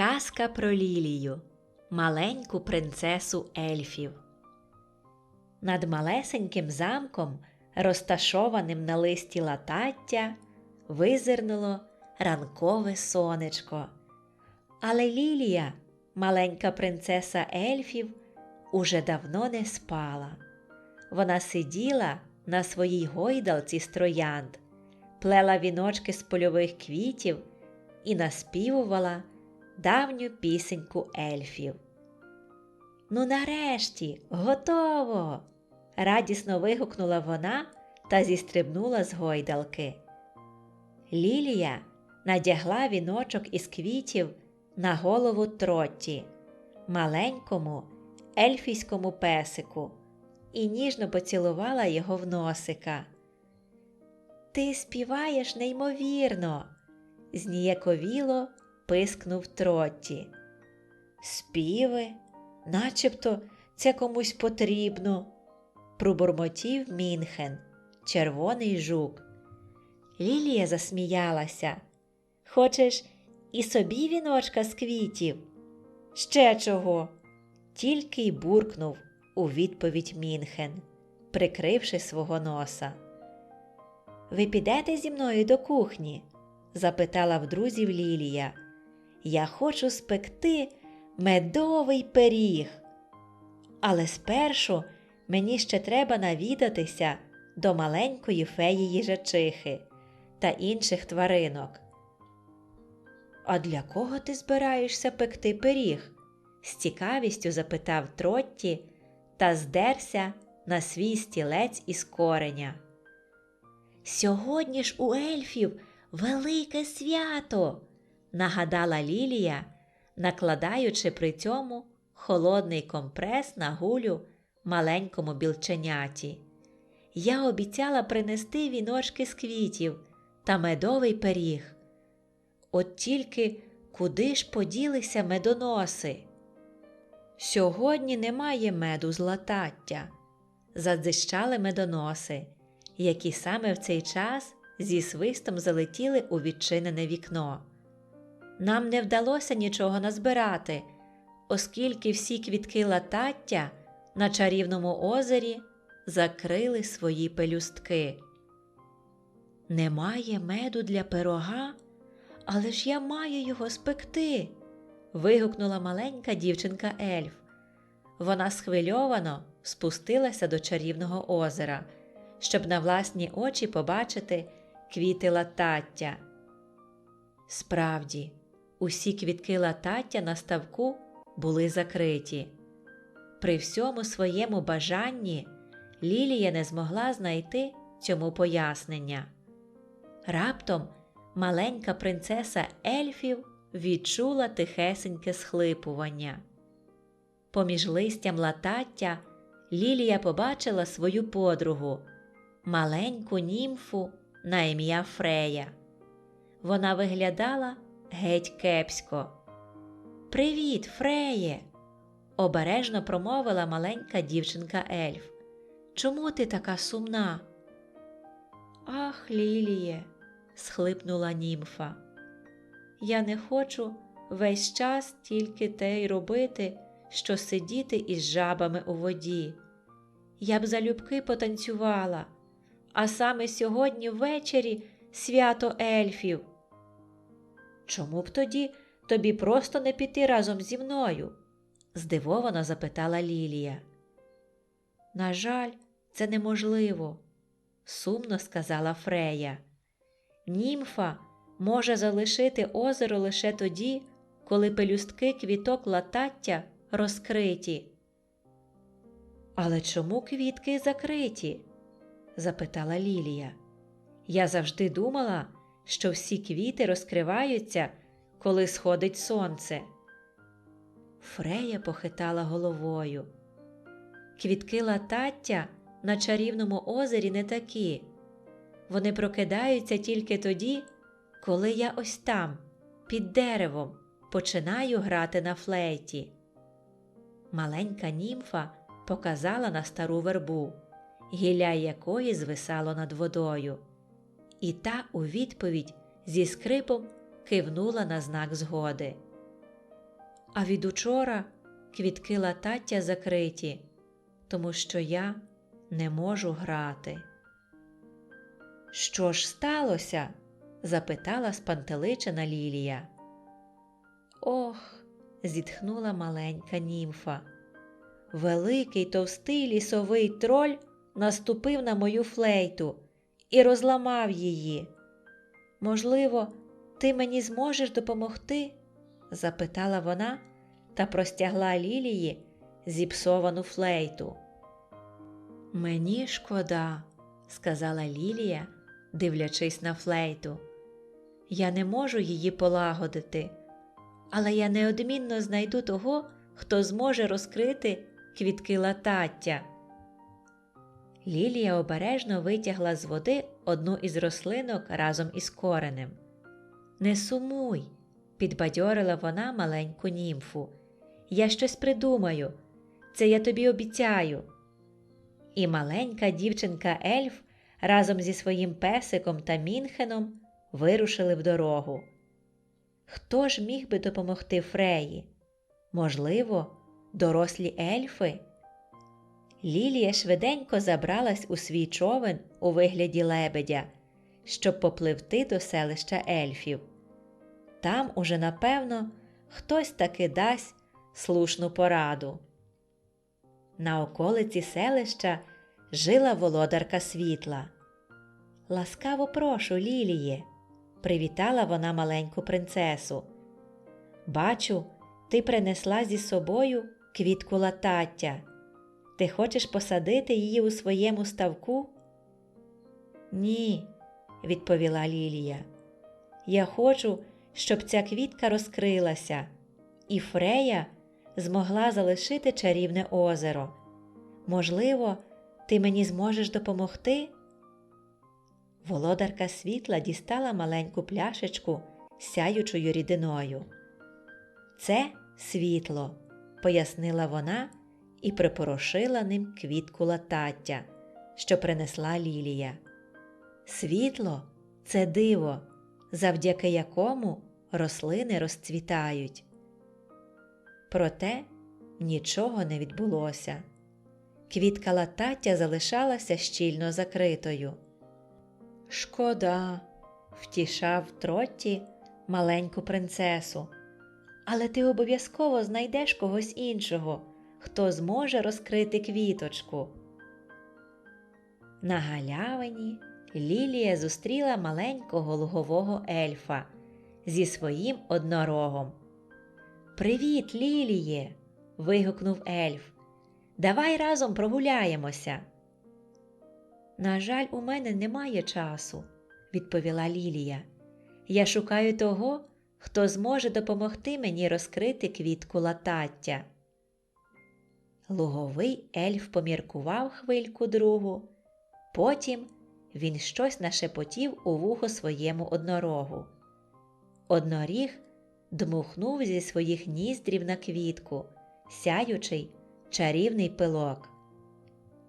Казка про Лілію, маленьку принцесу ельфів. Над малесеньким замком, розташованим на листі латаття, визирнуло ранкове сонечко. Але Лілія, маленька принцеса ельфів, уже давно не спала. Вона сиділа на своїй гойдалці з троянд, плела віночки з польових квітів і наспівувала давню пісеньку ельфів. Ну, нарешті, готово. радісно вигукнула вона та зістрибнула з гойдалки. Лілія надягла віночок із квітів на голову Тротті, маленькому ельфійському песику, і ніжно поцілувала його в носика. Ти співаєш неймовірно, зніяковіло пискнув Тротті. Співи, начебто це комусь потрібно, пробурмотів Мінхен, червоний жук. Лілія засміялася. Хочеш і собі віночка з квітів? Ще чого? Тільки й буркнув у відповідь Мінхен, прикривши свого носа. Ви підете зі мною до кухні? запитала в друзів Лілія. Я хочу спекти медовий пиріг. Але спершу мені ще треба навідатися до маленької феї їжачихи та інших тваринок. А для кого ти збираєшся пекти пиріг? з цікавістю запитав Тротті та здерся на свій стілець із кореня. Сьогодні ж у ельфів велике свято, нагадала Лілія, накладаючи при цьому холодний компрес на гулю маленькому білченяті. Я обіцяла принести віночки з квітів та медовий пиріг. От тільки куди ж поділися медоноси? Сьогодні немає меду з латаття, задзищали медоноси, які саме в цей час зі свистом залетіли у відчинене вікно. Нам не вдалося нічого назбирати, оскільки всі квітки латаття на чарівному озері закрили свої пелюстки. Немає меду для пирога, але ж я маю його спекти. вигукнула маленька дівчинка ельф. Вона схвильовано спустилася до чарівного озера, щоб на власні очі побачити квіти латаття. Справді, усі квітки латаття на ставку були закриті. При всьому своєму бажанні Лілія не змогла знайти цьому пояснення. Раптом маленька принцеса ельфів відчула тихесеньке схлипування. Поміж листям латаття Лілія побачила свою подругу, маленьку німфу на ім'я Фрея. Вона виглядала геть кепсько. Привіт, Фреє! обережно промовила маленька дівчинка ельф. Чому ти така сумна? Ах, Ліліє, схлипнула німфа. Я не хочу весь час тільки те й робити, що сидіти із жабами у воді. Я б залюбки потанцювала, а саме сьогодні ввечері свято ельфів. Чому б тоді тобі просто не піти разом зі мною? здивовано запитала Лілія. На жаль, це неможливо, сумно сказала Фрея. Німфа може залишити озеро лише тоді, коли пелюстки квіток латаття розкриті. Але чому квітки закриті? запитала Лілія. Я завжди думала, що всі квіти розкриваються, коли сходить сонце. Фрея похитала головою. Квітки латаття на чарівному озері не такі. Вони прокидаються тільки тоді, коли я ось там, під деревом, починаю грати на флейті. Маленька німфа показала на стару вербу, гілля якої звисало над водою, і та у відповідь зі скрипом кивнула на знак згоди. А від учора квітки латаття закриті, тому що я не можу грати. Що ж сталося? запитала спантеличена Лілія. Ох, зітхнула маленька німфа. Великий товстий лісовий троль наступив на мою флейту і розламав її. Можливо, ти мені зможеш допомогти? запитала вона та простягла Лілії зіпсовану флейту. Мені шкода, сказала Лілія, дивлячись на флейту. Я не можу її полагодити, але я неодмінно знайду того, хто зможе розкрити квітки латаття. Лілія обережно витягла з води одну із рослинок разом із коренем. Не сумуй, підбадьорила вона маленьку німфу. Я щось придумаю, це я тобі обіцяю. І маленька дівчинка ельф разом зі своїм песиком та Мінхеном вирушили в дорогу. Хто ж міг би допомогти Фреї? Можливо, дорослі ельфи? Лілія швиденько забралась у свій човен у вигляді лебедя, щоб попливти до селища ельфів. Там уже, напевно, хтось таки дасть слушну пораду. На околиці селища жила володарка світла. Ласкаво прошу, Ліліє, привітала вона маленьку принцесу. Бачу, ти принесла зі собою квітку латаття. Ти хочеш посадити її у своєму ставку? Ні, відповіла Лілія. Я хочу, щоб ця квітка розкрилася, і Фрея змогла залишити чарівне озеро. Можливо, ти мені зможеш допомогти? Володарка світла дістала маленьку пляшечку сяючою рідиною. Це світло, пояснила вона і припорошила ним квітку латаття, що принесла Лілія. Світло це диво, завдяки якому рослини розцвітають. Проте нічого не відбулося. Квітка латаття залишалася щільно закритою. Шкода, втішав Тротті маленьку принцесу. Але ти обов'язково знайдеш когось іншого, хто зможе розкрити квіточку. На галявині Лілія зустріла маленького лугового ельфа зі своїм однорогом. Привіт, Ліліє. вигукнув ельф. Давай разом прогуляємося. На жаль, у мене немає часу, відповіла Лілія. Я шукаю того, хто зможе допомогти мені розкрити квітку латаття. Луговий ельф поміркував хвильку другу, потім він щось нашепотів у вухо своєму однорогу. Одноріг дмухнув зі своїх ніздрів на квітку, сяючий чарівний пилок.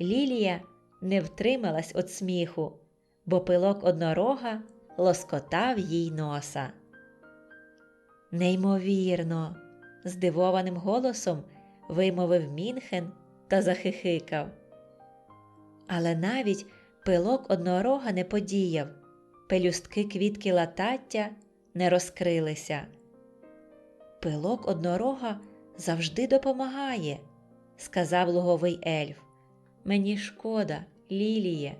Лілія не втрималась від сміху, бо пилок однорога лоскотав їй носа. Неймовірно, здивованим голосом вимовив Мінхен та захихикав. Але навіть пилок однорога не подіяв, пелюстки квітки латаття не розкрилися. Пилок однорога завжди допомагає, сказав луговий ельф. Мені шкода, Ліліє.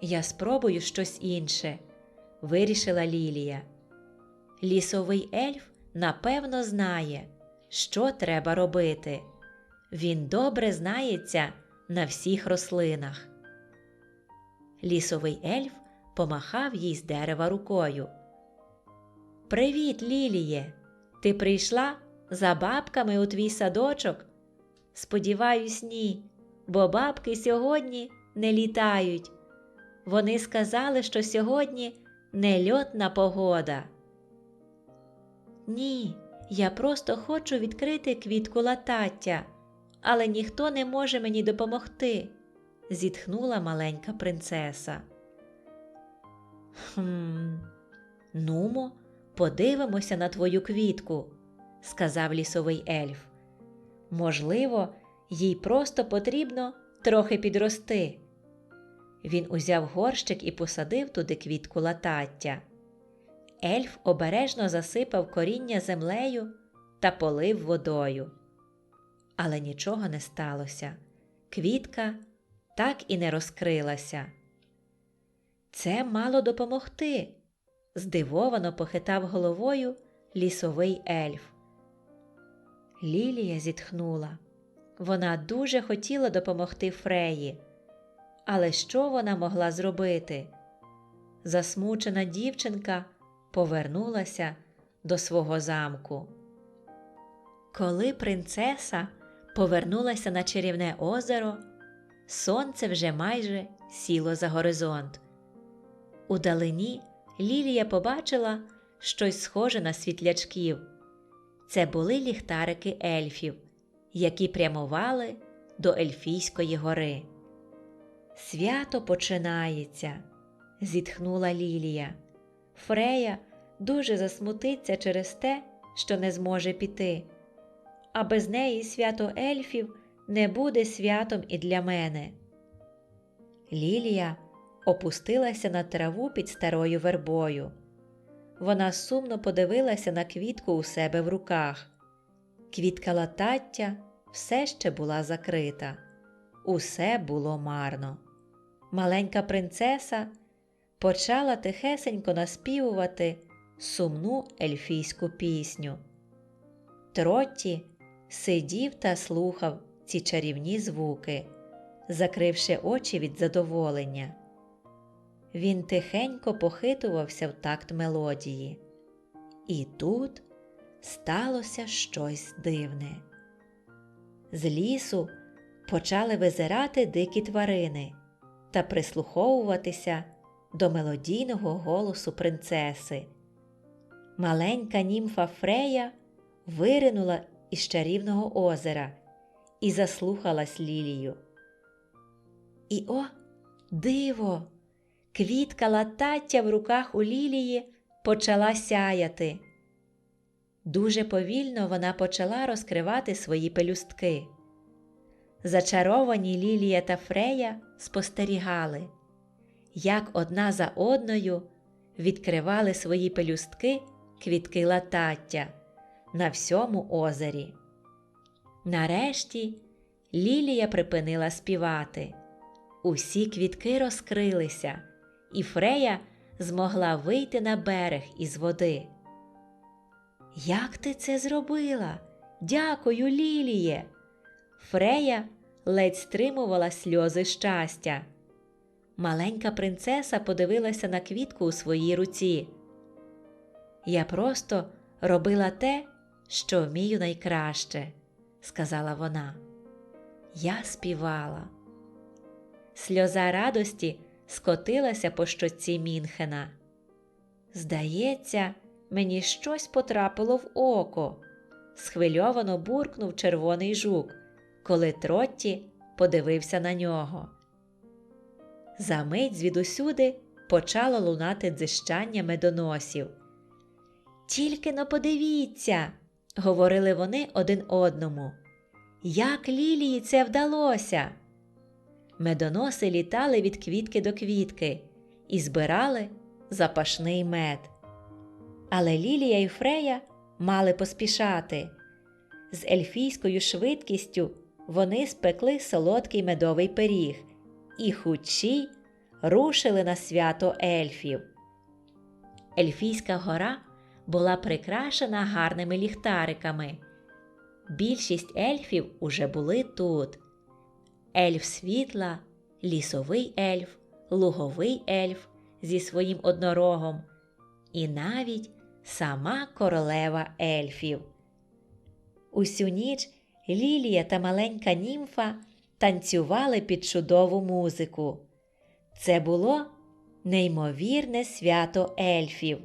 Я спробую щось інше, вирішила Лілія. Лісовий ельф напевно знає, що треба робити. Він добре знається на всіх рослинах. Лісовий ельф помахав їй з дерева рукою. Привіт, Ліліє! Ти прийшла за бабками у твій садочок? Сподіваюсь, ні, бо бабки сьогодні не літають. Вони сказали, що сьогодні нельотна погода. Ні, я просто хочу відкрити квітку латаття, але ніхто не може мені допомогти, зітхнула маленька принцеса. Хм, нумо, подивимося на твою квітку, сказав лісовий ельф. Можливо, їй просто потрібно трохи підрости. Він узяв горщик і посадив туди квітку латаття. Ельф обережно засипав коріння землею та полив водою. Але нічого не сталося. Квітка так і не розкрилася. Це мало допомогти, здивовано похитав головою лісовий ельф. Лілія зітхнула. Вона дуже хотіла допомогти Фреї. Але що вона могла зробити? Засмучена дівчинка повернулася до свого замку. Коли принцеса повернулася на чарівне озеро, сонце вже майже сіло за горизонт. Удалині Лілія побачила щось схоже на світлячків. Це були ліхтарики ельфів, які прямували до Ельфійської гори. Свято починається, зітхнула Лілія. Фрея дуже засмутиться через те, що не зможе піти, а без неї свято ельфів не буде святом і для мене. Лілія опустилася на траву під старою вербою. Вона сумно подивилася на квітку у себе в руках. Квітка латаття все ще була закрита. Усе було марно. Маленька принцеса почала тихесенько наспівувати сумну ельфійську пісню. Тротті сидів та слухав ці чарівні звуки, закривши очі від задоволення. Він тихенько похитувався в такт мелодії. І тут сталося щось дивне. З лісу почали визирати дикі тварини та прислуховуватися до мелодійного голосу принцеси. Маленька німфа Фрея виринула із чарівного озера і заслухалась Лілію. І о, диво! Квітка латаття в руках у Лілії почала сяяти. Дуже повільно вона почала розкривати свої пелюстки. Зачаровані Лілія та Фрея спостерігали, як одна за одною відкривали свої пелюстки квітки латаття на всьому озері. Нарешті Лілія припинила співати. Усі квітки розкрилися, і Фрея змогла вийти на берег із води. Як ти це зробила? Дякую, Ліліє. Фрея ледь стримувала сльози щастя. Маленька принцеса подивилася на квітку у своїй руці. Я просто робила те, що вмію найкраще, сказала вона. Я співала. Сльоза радості скотилася по щоці Мінхена. Здається, мені щось потрапило в око, схвильовано буркнув червоний жук, коли Тротті подивився на нього. Замить звідусюди почало лунати дзищання медоносів. Тільки но подивіться, говорили вони один одному. Як Лілії це вдалося? Медоноси літали від квітки до квітки і збирали запашний мед. Але Лілія і Фрея мали поспішати. З ельфійською швидкістю вони спекли солодкий медовий пиріг і хучі рушили на свято ельфів. Ельфійська гора була прикрашена гарними ліхтариками. Більшість ельфів уже були тут. Ельф світла, лісовий ельф, луговий ельф зі своїм однорогом, і навіть сама королева ельфів. Усю ніч Лілія та маленька німфа танцювали під чудову музику. Це було неймовірне свято ельфів.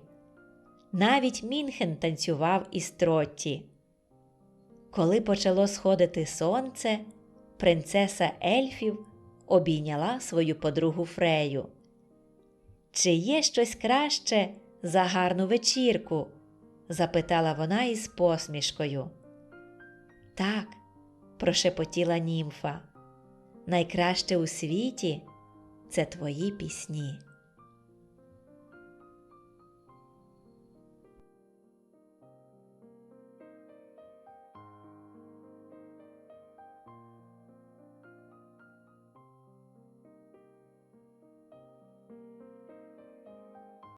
Навіть Мінхен танцював із Тротті. Коли почало сходити сонце, принцеса ельфів обійняла свою подругу Фрею. Чи є щось краще за гарну вечірку? запитала вона із посмішкою. Так, прошепотіла німфа. Найкраще у світі це твої пісні.